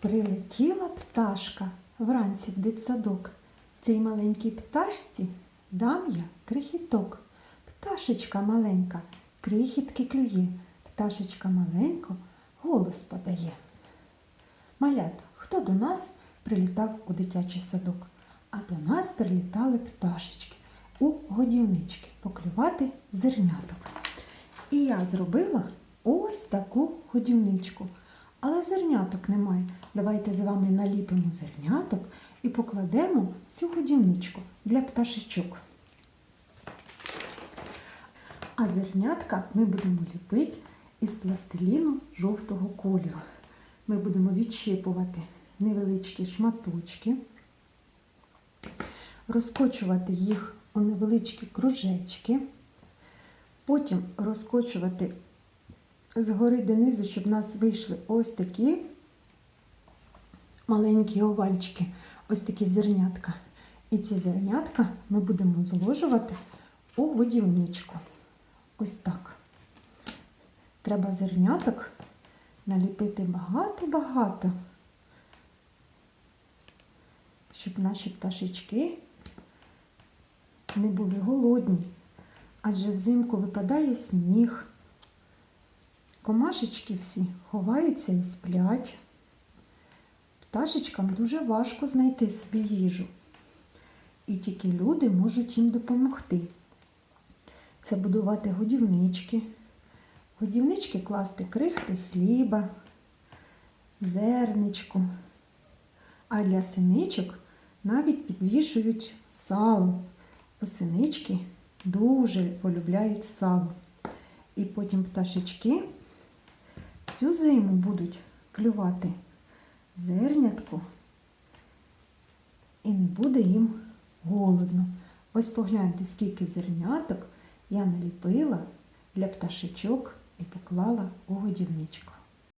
Прилетіла пташка вранці в дитсадок. Цій маленькій пташці дам я крихіток. Пташечка маленька, крихітки клює. Пташечка маленько голос подає. Малята, хто до нас прилітав у дитячий садок? А до нас прилітали пташечки у годівнички поклювати зерняток. І я зробила ось таку годівничку. Але зерняток немає. Давайте з вами наліпимо зерняток і покладемо в цю годівничку для пташечок. А зернятка ми будемо ліпити із пластиліну жовтого кольору. Ми будемо відщипувати невеличкі шматочки, розкочувати їх у невеличкі кружечки, потім розкочувати згори донизу, щоб у нас вийшли ось такі маленькі овальчики, ось такі зернятка. І ці зернятка ми будемо зложувати у годівничку. Ось так. Треба зерняток наліпити багато-багато, щоб наші пташечки не були голодні, адже взимку випадає сніг. Комашечки всі ховаються і сплять. Пташечкам дуже важко знайти собі їжу. І тільки люди можуть їм допомогти. Це будувати годівнички. Годівнички класти крихти хліба, зерничку. А для синичок навіть підвішують сало. Бо синички дуже полюбляють сало. І потім пташечки всю зиму будуть клювати зернятку і не буде їм голодно. Ось погляньте, скільки зерняток я наліпила для пташечок і поклала у годівничку.